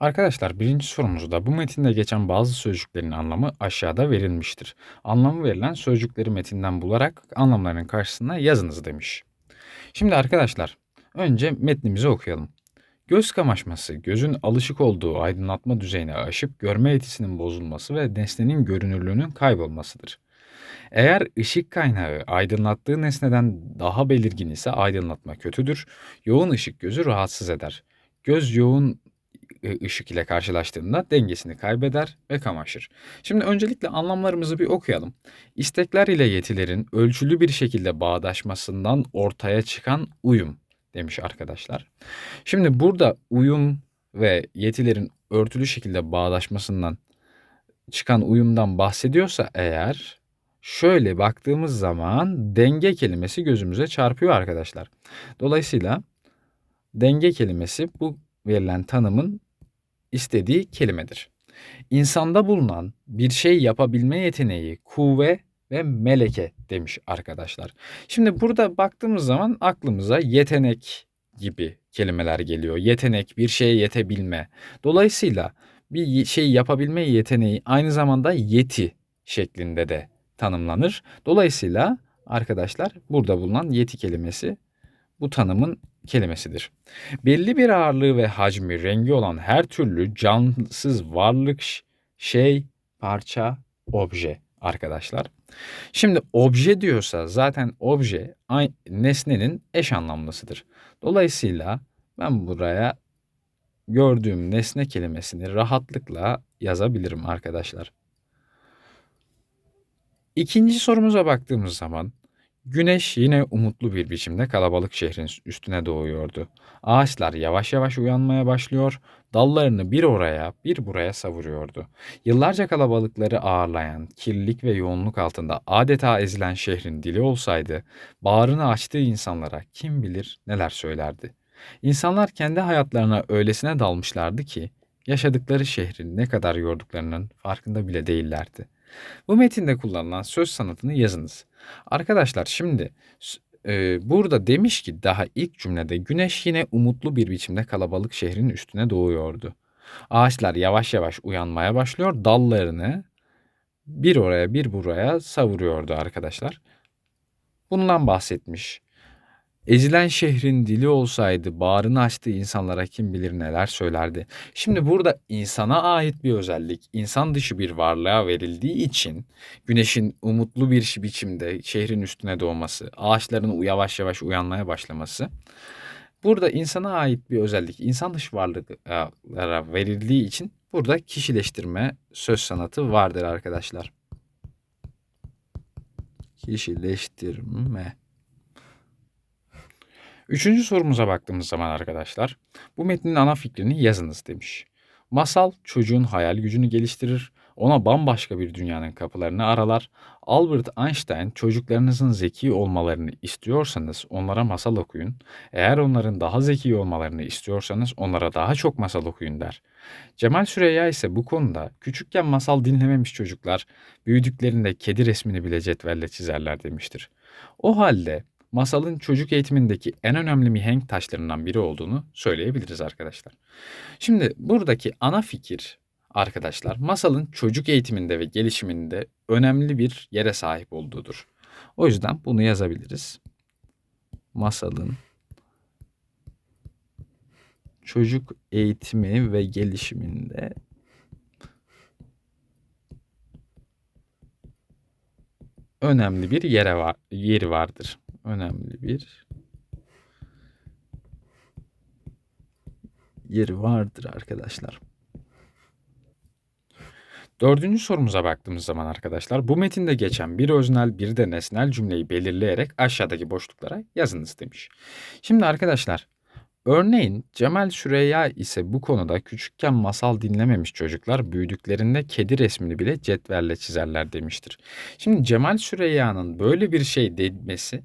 Arkadaşlar birinci sorumuzda bu metinde geçen bazı sözcüklerin anlamı aşağıda verilmiştir. Anlamı verilen sözcükleri metinden bularak anlamlarının karşısına yazınız demiş. Şimdi arkadaşlar önce metnimizi okuyalım. Göz kamaşması, gözün alışık olduğu aydınlatma düzeyini aşıp görme yetisinin bozulması ve nesnenin görünürlüğünün kaybolmasıdır. Eğer ışık kaynağı aydınlattığı nesneden daha belirgin ise aydınlatma kötüdür. Yoğun ışık gözü rahatsız eder. Göz yoğun ışık ile karşılaştığında dengesini kaybeder ve kamaşır. Şimdi öncelikle anlamlarımızı bir okuyalım. İstekler ile yetilerin ölçülü bir şekilde bağdaşmasından ortaya çıkan uyum demiş arkadaşlar. Şimdi burada uyum ve yetilerin örtülü şekilde bağdaşmasından çıkan uyumdan bahsediyorsa eğer şöyle baktığımız zaman denge kelimesi gözümüze çarpıyor arkadaşlar. Dolayısıyla denge kelimesi bu verilen tanımın istediği kelimedir. İnsanda bulunan bir şey yapabilme yeteneği, kuvve ve meleke demiş arkadaşlar. Şimdi burada baktığımız zaman aklımıza yetenek gibi kelimeler geliyor. Yetenek, bir şeye yetebilme. Dolayısıyla bir şey yapabilme yeteneği aynı zamanda yeti şeklinde de tanımlanır. Dolayısıyla arkadaşlar burada bulunan yeti kelimesi bu tanımın kelimesidir. Belli bir ağırlığı ve hacmi, rengi olan her türlü cansız varlık, şey, parça, obje arkadaşlar. Şimdi obje diyorsa zaten obje nesnenin eş anlamlısıdır. Dolayısıyla ben buraya gördüğüm nesne kelimesini rahatlıkla yazabilirim arkadaşlar. İkinci sorumuza baktığımız zaman Güneş yine umutlu bir biçimde kalabalık şehrin üstüne doğuyordu. Ağaçlar yavaş yavaş uyanmaya başlıyor, dallarını bir oraya bir buraya savuruyordu. Yıllarca kalabalıkları ağırlayan, kirlilik ve yoğunluk altında adeta ezilen şehrin dili olsaydı, bağrını açtığı insanlara kim bilir neler söylerdi. İnsanlar kendi hayatlarına öylesine dalmışlardı ki, yaşadıkları şehrin ne kadar yorduklarının farkında bile değillerdi. Bu metinde kullanılan söz sanatını yazınız. Arkadaşlar şimdi e, burada demiş ki daha ilk cümlede güneş yine umutlu bir biçimde kalabalık şehrin üstüne doğuyordu. Ağaçlar yavaş yavaş uyanmaya başlıyor. Dallarını bir oraya bir buraya savuruyordu arkadaşlar. Bundan bahsetmiş. Ezilen şehrin dili olsaydı bağrını açtığı insanlara kim bilir neler söylerdi. Şimdi burada insana ait bir özellik, insan dışı bir varlığa verildiği için güneşin umutlu bir biçimde şehrin üstüne doğması, ağaçların yavaş yavaş uyanmaya başlaması burada insana ait bir özellik, insan dışı varlıklara verildiği için burada kişileştirme söz sanatı vardır arkadaşlar. Kişileştirme. Üçüncü sorumuza baktığımız zaman arkadaşlar, bu metnin ana fikrini yazınız demiş. Masal çocuğun hayal gücünü geliştirir, ona bambaşka bir dünyanın kapılarını aralar. Albert Einstein çocuklarınızın zeki olmalarını istiyorsanız onlara masal okuyun. Eğer onların daha zeki olmalarını istiyorsanız onlara daha çok masal okuyun der. Cemal Süreyya ise bu konuda küçükken masal dinlememiş çocuklar büyüdüklerinde kedi resmini bile cetvelle çizerler demiştir. O halde masalın çocuk eğitimindeki en önemli mihenk taşlarından biri olduğunu söyleyebiliriz arkadaşlar. Şimdi buradaki ana fikir arkadaşlar masalın çocuk eğitiminde ve gelişiminde önemli bir yere sahip olduğudur. O yüzden bunu yazabiliriz. Masalın çocuk eğitimi ve gelişiminde önemli bir yere var, yeri vardır önemli bir yeri vardır arkadaşlar. Dördüncü sorumuza baktığımız zaman arkadaşlar bu metinde geçen bir öznel bir de nesnel cümleyi belirleyerek aşağıdaki boşluklara yazınız demiş. Şimdi arkadaşlar örneğin Cemal Süreyya ise bu konuda küçükken masal dinlememiş çocuklar büyüdüklerinde kedi resmini bile cetvelle çizerler demiştir. Şimdi Cemal Süreyya'nın böyle bir şey demesi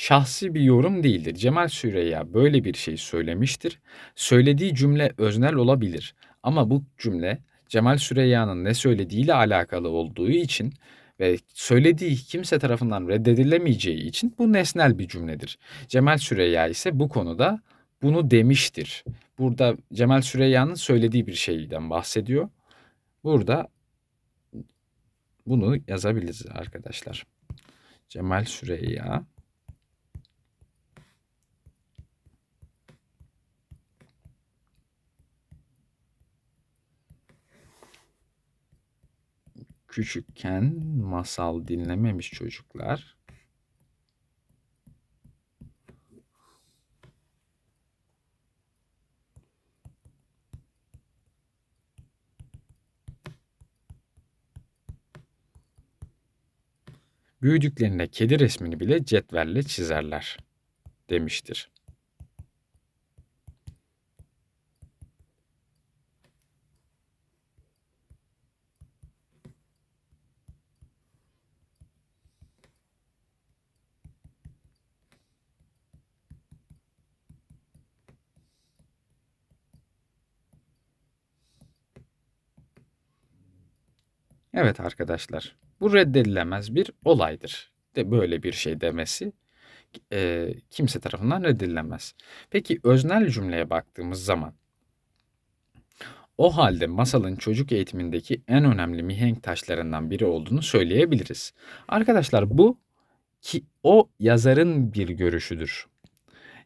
şahsi bir yorum değildir. Cemal Süreyya böyle bir şey söylemiştir. Söylediği cümle öznel olabilir ama bu cümle Cemal Süreyya'nın ne söylediğiyle alakalı olduğu için ve söylediği kimse tarafından reddedilemeyeceği için bu nesnel bir cümledir. Cemal Süreyya ise bu konuda bunu demiştir. burada Cemal Süreyya'nın söylediği bir şeyden bahsediyor. Burada bunu yazabiliriz arkadaşlar. Cemal Süreyya küçükken masal dinlememiş çocuklar büyüdüklerinde kedi resmini bile cetvelle çizerler demiştir. Evet arkadaşlar, bu reddedilemez bir olaydır. De böyle bir şey demesi e, kimse tarafından reddedilemez. Peki öznel cümleye baktığımız zaman o halde masalın çocuk eğitimindeki en önemli mihenk taşlarından biri olduğunu söyleyebiliriz. Arkadaşlar bu ki o yazarın bir görüşüdür.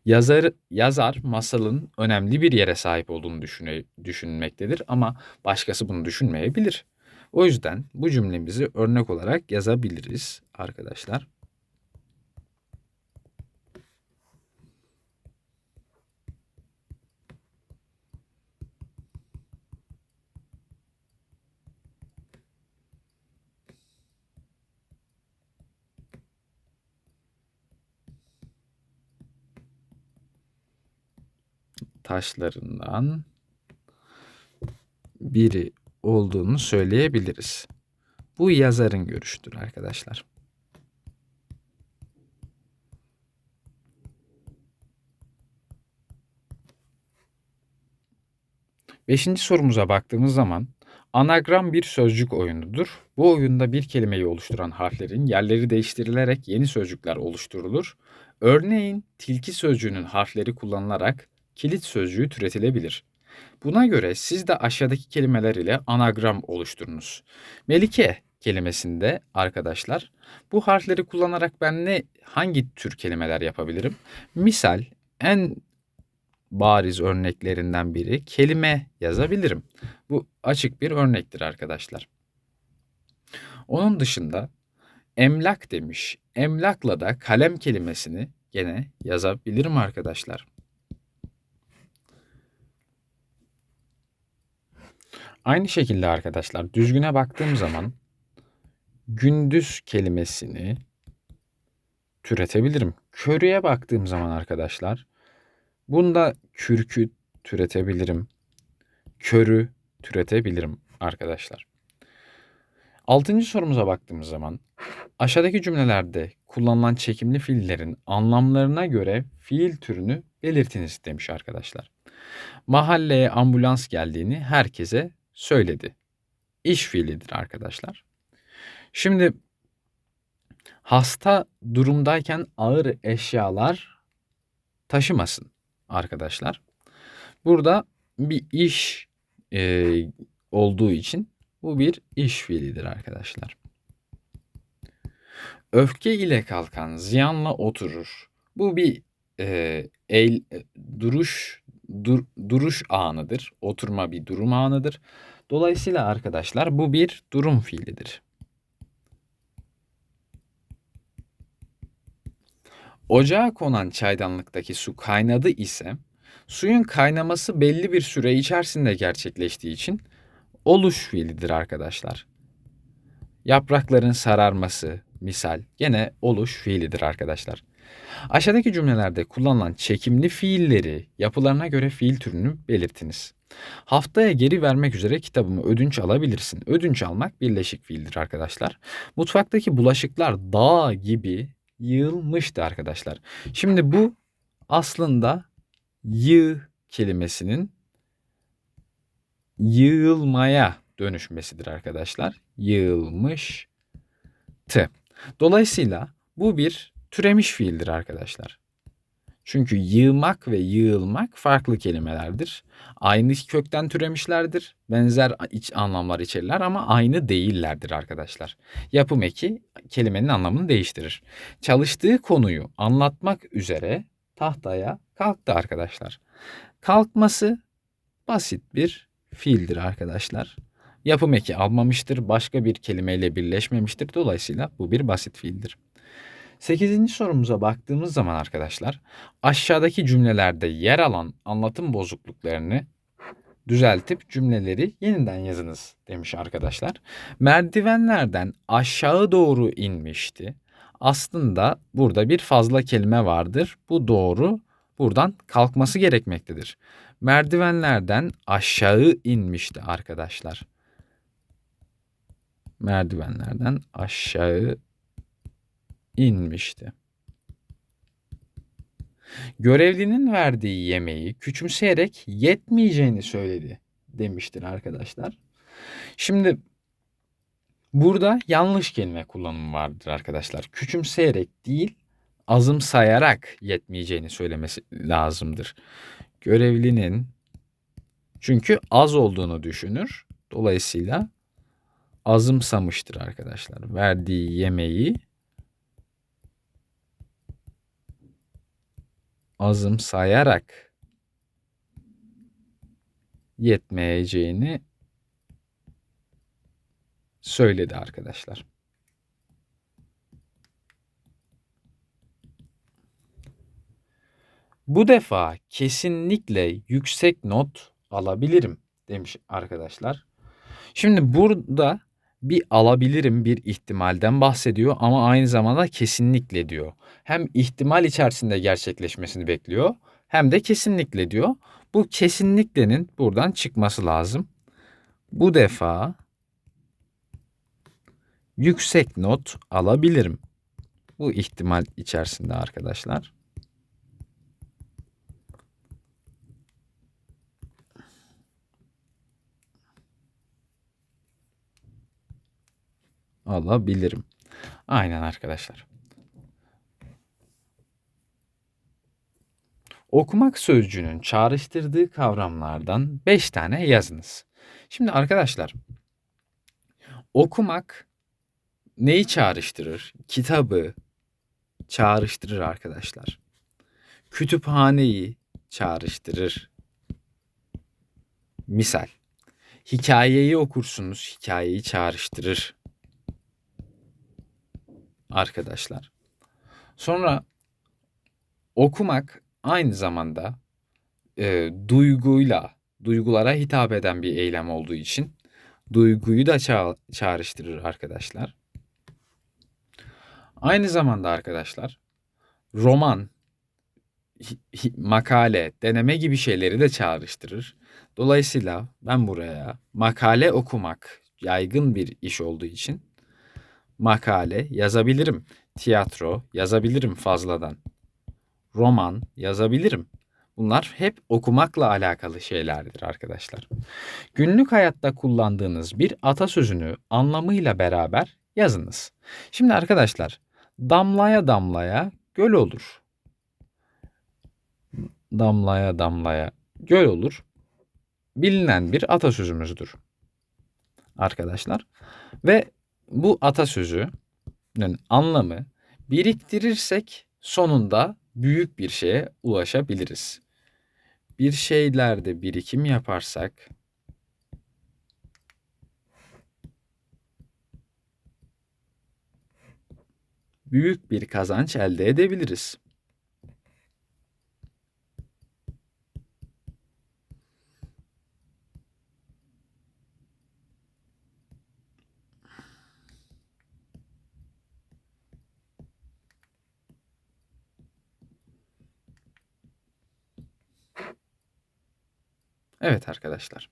Yazar, yazar masalın önemli bir yere sahip olduğunu düşüne, düşünmektedir ama başkası bunu düşünmeyebilir. O yüzden bu cümlemizi örnek olarak yazabiliriz arkadaşlar. taşlarından biri olduğunu söyleyebiliriz. Bu yazarın görüşüdür arkadaşlar. Beşinci sorumuza baktığımız zaman anagram bir sözcük oyunudur. Bu oyunda bir kelimeyi oluşturan harflerin yerleri değiştirilerek yeni sözcükler oluşturulur. Örneğin tilki sözcüğünün harfleri kullanılarak kilit sözcüğü türetilebilir. Buna göre siz de aşağıdaki kelimeler ile anagram oluşturunuz. Melike kelimesinde arkadaşlar bu harfleri kullanarak ben ne hangi tür kelimeler yapabilirim? Misal en bariz örneklerinden biri kelime yazabilirim. Bu açık bir örnektir arkadaşlar. Onun dışında emlak demiş. Emlakla da kalem kelimesini gene yazabilirim arkadaşlar. Aynı şekilde arkadaşlar düzgüne baktığım zaman gündüz kelimesini türetebilirim. Körüye baktığım zaman arkadaşlar bunda kürkü türetebilirim. Körü türetebilirim arkadaşlar. Altıncı sorumuza baktığımız zaman aşağıdaki cümlelerde kullanılan çekimli fiillerin anlamlarına göre fiil türünü belirtiniz demiş arkadaşlar. Mahalleye ambulans geldiğini herkese söyledi. İş fiilidir arkadaşlar. Şimdi hasta durumdayken ağır eşyalar taşımasın arkadaşlar. Burada bir iş e, olduğu için bu bir iş fiilidir arkadaşlar. Öfke ile kalkan ziyanla oturur. Bu bir e, el, duruş dur, duruş anıdır. Oturma bir durum anıdır. Dolayısıyla arkadaşlar bu bir durum fiilidir. Ocağa konan çaydanlıktaki su kaynadı ise suyun kaynaması belli bir süre içerisinde gerçekleştiği için oluş fiilidir arkadaşlar. Yaprakların sararması misal gene oluş fiilidir arkadaşlar. Aşağıdaki cümlelerde kullanılan çekimli fiilleri yapılarına göre fiil türünü belirtiniz. Haftaya geri vermek üzere kitabımı ödünç alabilirsin. Ödünç almak birleşik fiildir arkadaşlar. Mutfaktaki bulaşıklar dağ gibi yığılmıştı arkadaşlar. Şimdi bu aslında yığ kelimesinin yığılmaya dönüşmesidir arkadaşlar. Yığılmıştı. Dolayısıyla bu bir türemiş fiildir arkadaşlar. Çünkü yığmak ve yığılmak farklı kelimelerdir. Aynı kökten türemişlerdir. Benzer iç anlamlar içerirler ama aynı değillerdir arkadaşlar. Yapım eki kelimenin anlamını değiştirir. Çalıştığı konuyu anlatmak üzere tahtaya kalktı arkadaşlar. Kalkması basit bir fiildir arkadaşlar. Yapım eki almamıştır, başka bir kelimeyle birleşmemiştir. Dolayısıyla bu bir basit fiildir. Sekizinci sorumuza baktığımız zaman arkadaşlar aşağıdaki cümlelerde yer alan anlatım bozukluklarını düzeltip cümleleri yeniden yazınız demiş arkadaşlar. Merdivenlerden aşağı doğru inmişti. Aslında burada bir fazla kelime vardır. Bu doğru. Buradan kalkması gerekmektedir. Merdivenlerden aşağı inmişti arkadaşlar. Merdivenlerden aşağı inmişti. Görevlinin verdiği yemeği küçümseyerek yetmeyeceğini söyledi demiştir arkadaşlar. Şimdi burada yanlış kelime kullanımı vardır arkadaşlar. Küçümseyerek değil, azımsayarak yetmeyeceğini söylemesi lazımdır. Görevlinin çünkü az olduğunu düşünür. Dolayısıyla azımsamıştır arkadaşlar. Verdiği yemeği azımsayarak yetmeyeceğini söyledi arkadaşlar. Bu defa kesinlikle yüksek not alabilirim demiş arkadaşlar. Şimdi burada bir alabilirim bir ihtimalden bahsediyor ama aynı zamanda kesinlikle diyor. Hem ihtimal içerisinde gerçekleşmesini bekliyor hem de kesinlikle diyor. Bu kesinliklenin buradan çıkması lazım. Bu defa yüksek not alabilirim. Bu ihtimal içerisinde arkadaşlar. Alabilirim. Aynen arkadaşlar. Okumak sözcüğünün çağrıştırdığı kavramlardan 5 tane yazınız. Şimdi arkadaşlar okumak neyi çağrıştırır? Kitabı çağrıştırır arkadaşlar. Kütüphaneyi çağrıştırır. Misal. Hikayeyi okursunuz, hikayeyi çağrıştırır arkadaşlar. Sonra okumak aynı zamanda e, duyguyla, duygulara hitap eden bir eylem olduğu için duyguyu da ça çağrıştırır arkadaşlar. Aynı zamanda arkadaşlar roman, makale, deneme gibi şeyleri de çağrıştırır. Dolayısıyla ben buraya makale okumak yaygın bir iş olduğu için makale yazabilirim. Tiyatro yazabilirim fazladan. Roman yazabilirim. Bunlar hep okumakla alakalı şeylerdir arkadaşlar. Günlük hayatta kullandığınız bir atasözünü anlamıyla beraber yazınız. Şimdi arkadaşlar, damlaya damlaya göl olur. Damlaya damlaya göl olur. Bilinen bir atasözümüzdür. Arkadaşlar ve bu atasözünün anlamı biriktirirsek sonunda büyük bir şeye ulaşabiliriz. Bir şeylerde birikim yaparsak büyük bir kazanç elde edebiliriz. Evet arkadaşlar.